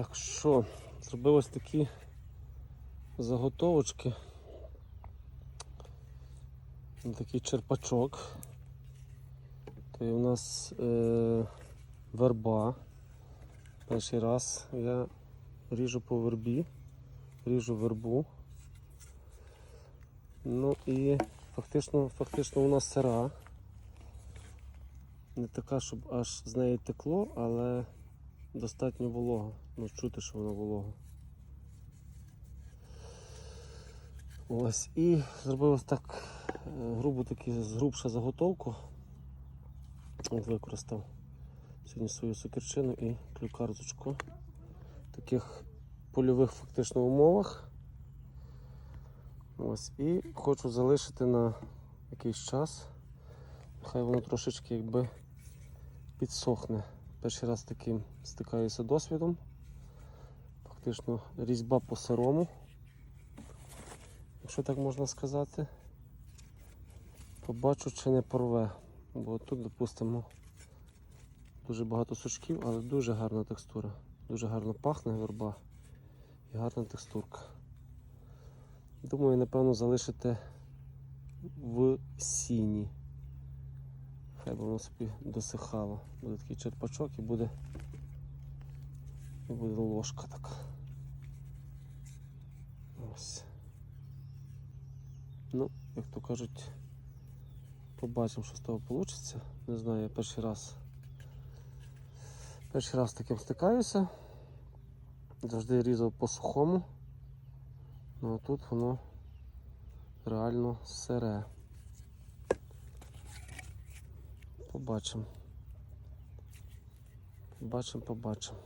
Так що, зробив ось такі заготовочки. Такий черпачок. То є у нас е, верба. Перший раз я ріжу по вербі, ріжу вербу. Ну і фактично, фактично у нас сира. Не така, щоб аж з неї текло, але достатньо волога. Ну, чути, що вона волога. Ось і зробив ось так е, грубу такі заготовку. От використав сьогодні свою сокирчину і клюкарзочку. В таких польових фактично умовах. Ось, і хочу залишити на якийсь час. Хай воно трошечки якби підсохне. Перший раз таким стикаюся досвідом. Фактично різьба по сирому, якщо так можна сказати. Побачу, чи не порве. Бо тут, допустимо, дуже багато сучків, але дуже гарна текстура. Дуже гарно пахне верба і гарна текстурка. Думаю, напевно, залишити в сіні. Хай воно собі досихало. Буде такий черпачок і буде, і буде ложка така. Ось. Ну, як то кажуть, побачимо, що з того вийде. Не знаю, я перший раз. Перший раз таким стикаюся. Завжди різав по сухому. Ну а тут воно реально сире. Побачимо. Побачимо, побачимо.